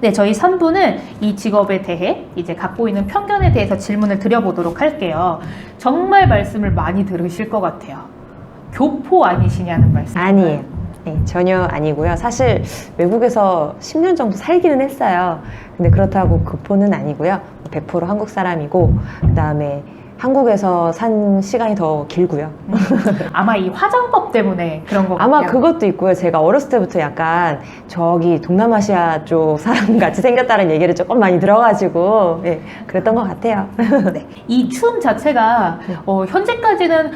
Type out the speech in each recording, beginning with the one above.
네, 저희 3부는 이 직업에 대해 이제 갖고 있는 편견에 대해서 질문을 드려보도록 할게요. 정말 말씀을 많이 들으실 것 같아요. 교포 아니시냐는 말씀. 아니에요. 네, 전혀 아니고요. 사실 외국에서 10년 정도 살기는 했어요. 근데 그렇다고 교포는 아니고요. 100% 한국 사람이고 그다음에 한국에서 산 시간이 더 길고요. 아마 이 화장법 때문에 그런 거 아마 같아요. 그것도 있고요. 제가 어렸을 때부터 약간 저기 동남아시아 쪽 사람 같이 생겼다는 얘기를 조금 많이 들어가지고 예, 그랬던 것 같아요. 이춤 자체가 네. 어, 현재까지는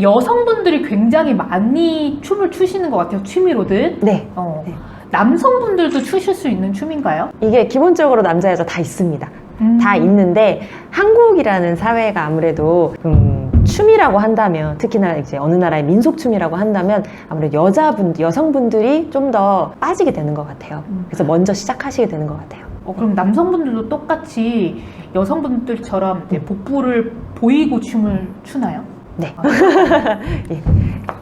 여성분들이 굉장히 많이 춤을 추시는 것 같아요. 취미로든. 네. 어, 네. 남성분들도 추실 수 있는 춤인가요? 이게 기본적으로 남자 여자 다 있습니다. 음. 다 있는데 한국이라는 사회가 아무래도 음, 춤이라고 한다면 특히나 이제 어느 나라의 민속 춤이라고 한다면 아무래도 여자분 여성분들이 좀 더 빠지게 되는 것 같아요. 음. 그래서 먼저 시작하시게 되는 것 같아요. 어, 그럼 남성분들도 똑같이 여성분들처럼 이제 복부를 보이고 춤을 추나요? 네. 아, 예.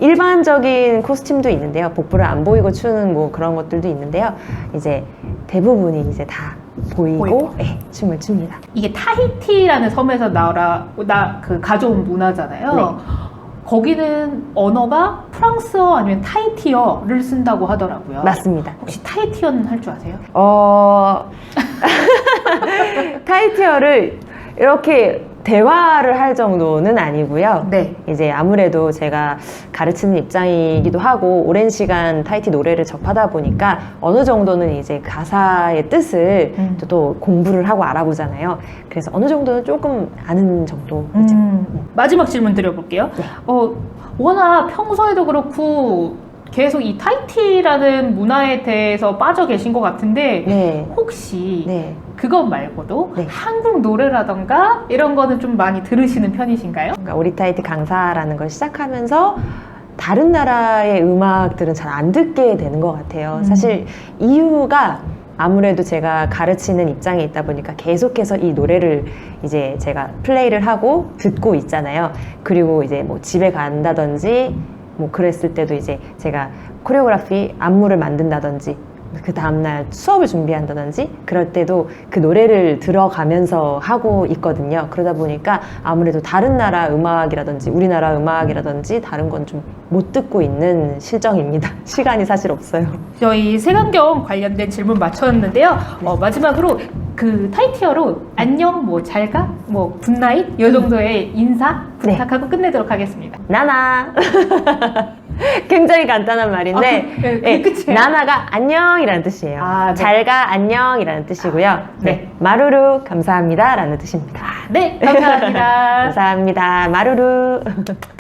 일반적인 코스튬도 있는데요. 복부를 안 보이고 추는 뭐 그런 것들도 있는데요. 이제 대부분이 이제 다 보이고, 보이고. 예, 춤을 춥니다. 이게 타히티라는 섬에서 나라 나그 가져온 문화잖아요. 네. 거기는 언어가 프랑스어 아니면 타히티어를 쓴다고 하더라고요. 맞습니다. 혹시 타히티어는 할 줄 아세요? 어, 타이티어를 이렇게 대화를 할 정도는 아니고요. 네. 이제 아무래도 제가 가르치는 입장이기도 하고 오랜 시간 타이티 노래를 접하다 보니까 어느 정도는 이제 가사의 뜻을 음. 또, 또 공부를 하고 알아보잖아요. 그래서 어느 정도는 조금 아는 정도이죠. 음, 마지막 질문 드려볼게요. 네. 어, 워낙 평소에도 그렇고 계속 이 타이티라는 문화에 대해서 빠져 계신 것 같은데 네. 혹시 네. 그것 말고도 네. 한국 노래라던가 이런 거는 좀 많이 들으시는 편이신가요? 그러니까 오리타이트 강사라는 걸 시작하면서 다른 나라의 음악들은 잘 안 듣게 되는 것 같아요. 음. 사실 이유가 아무래도 제가 가르치는 입장에 있다 보니까 계속해서 이 노래를 이제 제가 플레이를 하고 듣고 있잖아요. 그리고 이제 뭐 집에 간다든지 뭐 그랬을 때도 이제 제가 코리오그라피 안무를 만든다든지 그 다음날 수업을 준비한다든지 그럴 때도 그 노래를 들어가면서 하고 있거든요. 그러다 보니까 아무래도 다른 나라 음악이라든지 우리나라 음악이라든지 다른 건 좀 못 듣고 있는 실정입니다. 시간이 사실 없어요. 저희 색안경 관련된 질문 맞췄는데요. 어, 마지막으로 그 타이티어로 안녕, 뭐 잘가, 뭐 굿나잇 이 정도의 인사 네. 부탁하고 끝내도록 하겠습니다. 나나. 굉장히 간단한 말인데 아, 그- 네, 예, 끝이에요? 나나가 안녕이라는 뜻이에요. 아, 네. 잘가 안녕이라는 뜻이고요. 네. 네. 마루루 감사합니다 라는 뜻입니다. 네, 감사합니다. 감사합니다. 마루루.